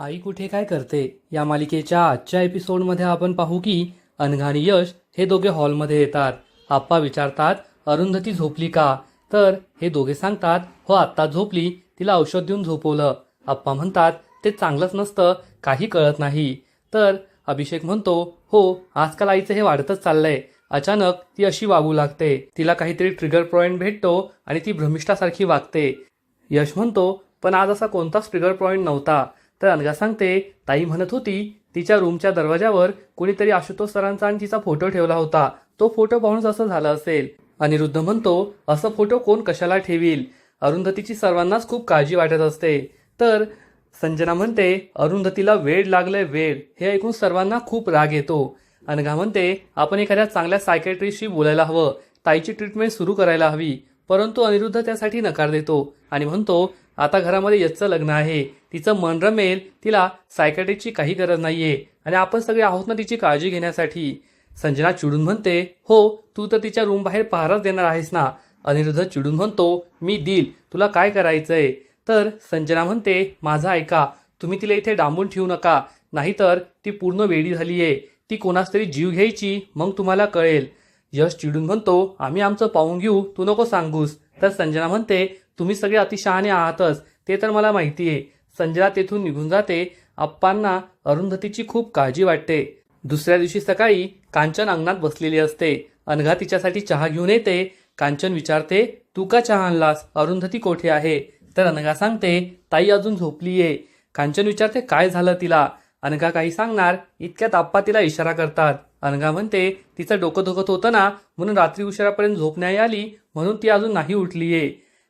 आई कुठे काय करते? या मालिकेच्या आजच्या एपिसोडमध्ये आपण पाहू की अनघा यश हे दोघे हॉलमध्ये येतात. आप्पा विचारतात अरुंधती झोपली का? तर हे दोघे सांगतात हो आत्ता झोपली. तिला औषध देऊन झोपवलं. आप्पा म्हणतात ते चांगलंच नसतं. काही कळत नाही. तर अभिषेक म्हणतो हो आजकाल आईचं हे वाढतच चाललंय. अचानक ती अशी वागू लागते. तिला काहीतरी ट्रिगर पॉईंट भेटतो आणि ती भ्रमिष्ठासारखी वागते. यश म्हणतो पण आज असा कोणताच ट्रिगर पॉईंट नव्हता. तर अनघा सांगते ताई म्हणत होती तिच्या रूमच्या दरवाजावर कुणीतरी आशुतोष सरांचा आणि तिचा फोटो ठेवला होता. तो फोटो पाहूनच असं झालं असेल. अनिरुद्ध म्हणतो असं फोटो कोण कशाला ठेवील? अरुंधतीची सर्वांनाच खूप काळजी वाटत असते. तर संजना म्हणते अरुंधतीला वेळ लागलंय वेळ हे ऐकून सर्वांना खूप राग येतो. अनघा म्हणते आपण एखाद्या चांगल्या सायकॅट्रिस्टशी बोलायला हवं. ताईची ट्रीटमेंट सुरू करायला हवी. परंतु अनिरुद्ध त्यासाठी नकार देतो. आणि म्हणतो आता घरामध्ये यशचं लग्न आहे. तिचं मन रमेल तिला सायकॅट्रिस्टची काही गरज नाहीये. आणि आपण सगळे आहोत ना तिची काळजी घेण्यासाठी. संजना चिडून म्हणते हो तू तर तिच्या रूम बाहेर पहाराच देणार आहेस ना. अनिरुद्ध चिडून म्हणतो मी दिल तुला काय करायचंय? तर संजना म्हणते माझा ऐका तुम्ही तिला इथे डांबून ठेवू नका. नाहीतर ती पूर्ण वेडी आहे ती कोणास तरी जीव घ्यायची मग तुम्हाला कळेल. यश चिडून म्हणतो आम्ही आमचं पाहून घेऊ तू नको सांगूस. तर संजना म्हणते तुम्ही सगळे अतिशहाणे आहातच ते तर मला माहिती आहे. संजना तेथून निघून जाते. आप्पांना अरुंधतीची खूप काळजी वाटते. दुसऱ्या दिवशी सकाळी कांचन अंगणात बसलेली असते. अनघा तिच्यासाठी चहा घेऊन येते. कांचन विचारते तू का चहा आणलास? अरुंधती कोठे आहे? तर अनघा सांगते ताई अजून झोपली आहे. कांचन विचारते काय झालं तिला? अनघा काही सांगणार इतक्यात आप्पा तिला इशारा करतात. अनघा म्हणते तिचं डोकं दुखत होतं ना म्हणून रात्री उशिरापर्यंत झोप नाही आली म्हणून ती अजून नाही उठलीये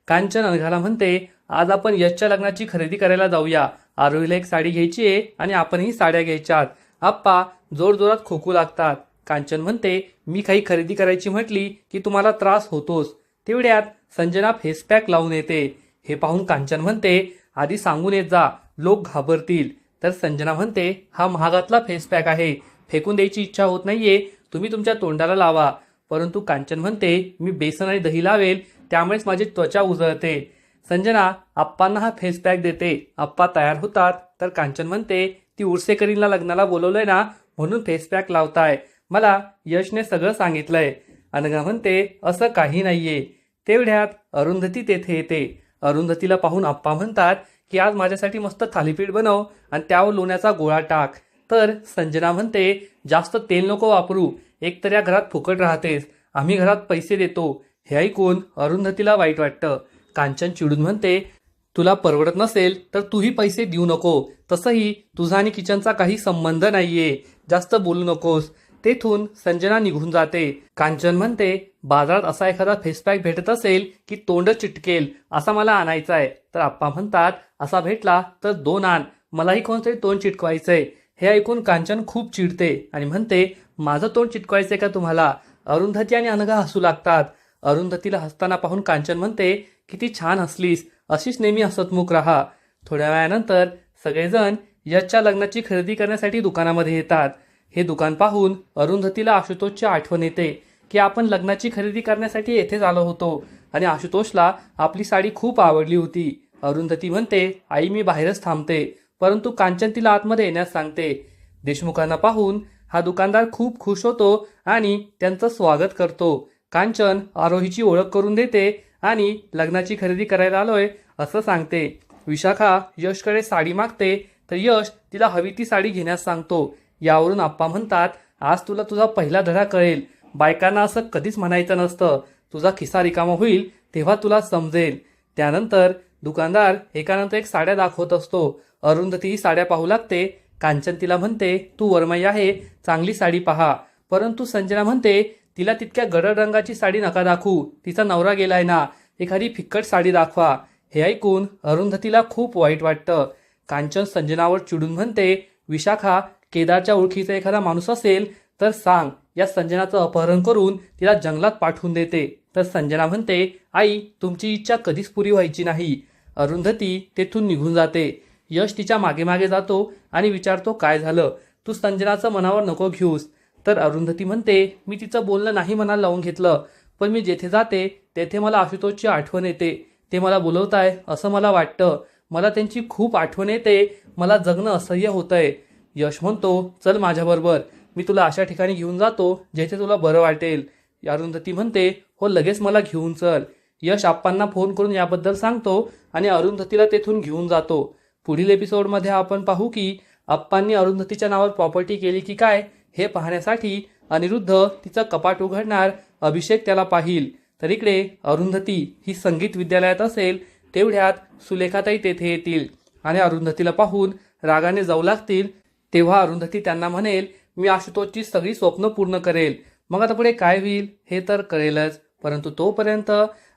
कांचन अनघाला म्हणते आज आपण यशच्या लग्नाची खरेदी करायला जाऊया. आरोहीला एक साडी घ्यायची आहे आणि आपणही साड्या घ्यायच्यात. आप्पा जोरजोरात खोकू लागतात. कांचन म्हणते मी काही खरेदी करायची म्हटली की तुम्हाला त्रास होतोच. तेवढ्यात संजना फेसपॅक लावून येते. हे पाहून कांचन म्हणते आधी सांगून येत जा. लोक घाबरतील. तर संजना म्हणते हा महागातला फेसपॅक आहे. फेकून द्यायची इच्छा होत नाहीये. तुम्ही तुमच्या तोंडाला लावा. परंतु कांचन म्हणते मी बेसन आणि दही लावेल त्यामुळेच माझी त्वचा उजळते. संजना आप्पांना हा फेस पॅक देते. आप्पा तयार होतात. तर कांचन म्हणते ती उर्सेकरींना लग्नाला बोलवलंय ना म्हणून फेस पॅक लावताय. मला यशने सगळं सांगितलंय. अनघा म्हणते असं काही नाहीये. तेवढ्यात अरुंधती तेथे येते. अरुंधतीला पाहून आप्पा म्हणतात की आज माझ्यासाठी मस्त थालीपीठ बनव आणि त्यावर लोण्याचा गोळा टाक. तर संजना म्हणते जास्त तेल नको वापरू. एक तर या घरात फुकट राहतेस आम्ही घरात पैसे देतो. हे ऐकून अरुंधतीला वाईट वाटतं. कांचन चिडून म्हणते तुला परवडत नसेल तर तूही पैसे देऊ नको. तसंही तुझा आणि किचनचा काही संबंध नाहीये. जास्त बोलू नकोस. तेथून संजना निघून जाते. कांचन म्हणते बाजारात असा एखादा फेसपॅक भेटत असेल की तोंड चिटकेल असा मला आणायचा आहे तर आप्पा म्हणतात असा भेटला तर दोन आण. मलाही कोणतरी तोंड चिटकवायचंय. हे ऐकून कांचन खूप चिडते आणि म्हणते माझं तोंड चिटकवायचंय का तुम्हाला? अरुंधती आणि अनघा हसू लागतात. अरुंधतीला हसताना पाहून कांचन म्हणते किती छान हसलीस. अशीच नेहमी हसतमुख राहा. थोड्या वेळानंतर सगळेजण यशच्या लग्नाची खरेदी करण्यासाठी दुकानामध्ये येतात. हे दुकान पाहून अरुंधतीला आशुतोषची आठवण येते की आपण लग्नाची खरेदी करण्यासाठी येथेच आलो होतो आणि आशुतोषला आपली साडी खूप आवडली होती. अरुंधती म्हणते आई मी बाहेरच थांबते. परंतु कांचन तिला आतमध्ये येण्यास सांगते. देशमुखांना पाहून हा दुकानदार खूप खुश होतो आणि त्यांचं स्वागत करतो. कांचन आरोहीची ओळख करून देते आणि लग्नाची खरेदी करायला आलोय असं सांगते. विशाखा यशकडे साडी मागते तर यश तिला हवी ती साडी घेण्यास सांगतो. यावरून आप्पा म्हणतात आज तुला तुझा पहिला धडा कळेल. बायकांना असं कधीच म्हणायचं नसतं. तुझा खिसा रिकामा होईल तेव्हा तुला समजेल. त्यानंतर दुकानदार एकानंतर एक साड्या दाखवत असतो. अरुंधती ही साड्या पाहू लागते. कांचन तिला म्हणते तू वरमाई आहे चांगली साडी पहा. परंतु संजना म्हणते तिला तितक्या गडद रंगाची साडी नका दाखवू तिचा नवरा गेलाय ना एखादी फिक्कट साडी दाखवा. हे ऐकून अरुंधतीला खूप वाईट वाटतं. कांचन संजनावर चिडून म्हणते विशाखा केदारच्या ओळखीचा एखादा माणूस असेल तर सांग या संजनाचं अपहरण करून तिला जंगलात पाठवून देते. तर संजना म्हणते आई तुमची इच्छा कधीच पुरी व्हायची नाही. अरुंधती तेथून निघून जाते. यश तिच्यामागे मागे जातो आणि विचारतो काय झालं? तू संजनाचं मनावर नको घेऊस. तर अरुंधती म्हणते मी तिचं बोलणं नाही मनाला लावून घेतलं पण मी जेथे जाते तेथे मला आशुतोषची आठवण येते. ते मला बोलवताय असं मला वाटतं. मला त्यांची खूप आठवण येते. मला जगणं असह्य होतंय. यश म्हणतो चल माझ्याबरोबर. मी तुला अशा ठिकाणी घेऊन जातो जेथे तुला बरं वाटेल. अरुंधती म्हणते हो लगेच मला घेऊन चल. यश आप्पांना फोन करून याबद्दल सांगतो आणि अरुंधतीला तेथून घेऊन जातो. पुढील एपिसोडमध्ये आपण पाहू की आप्पांनी अरुंधतीच्या नावावर प्रॉपर्टी केली की काय हे पाहण्यासाठी अनिरुद्ध तिचं कपाट उघडणार अभिषेक त्याला पाहिल. तर इकडे अरुंधती ही संगीत विद्यालयात असेल तेवढ्यात सुलेखाताई तेथे येतील. आणि अरुंधतीला पाहून रागाने जाऊ लागतील तेव्हा अरुंधती त्यांना म्हणेल मी आशुतोषची सगळी स्वप्न पूर्ण करेल. मग आता पुढे काय होईल हे तर कळेलच. परंतु तोपर्यंत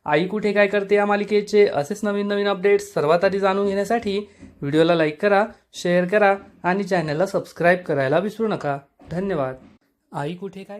आई कुठे काय करते या मालिकेचे असेच नवीन नवीन अपडेट्स सर्वात आधी जाणून घेण्यासाठी व्हिडिओला लाईक करा शेअर करा आणि चॅनलला सबस्क्राईब करायला विसरू नका. धन्यवाद. आई कुठे काय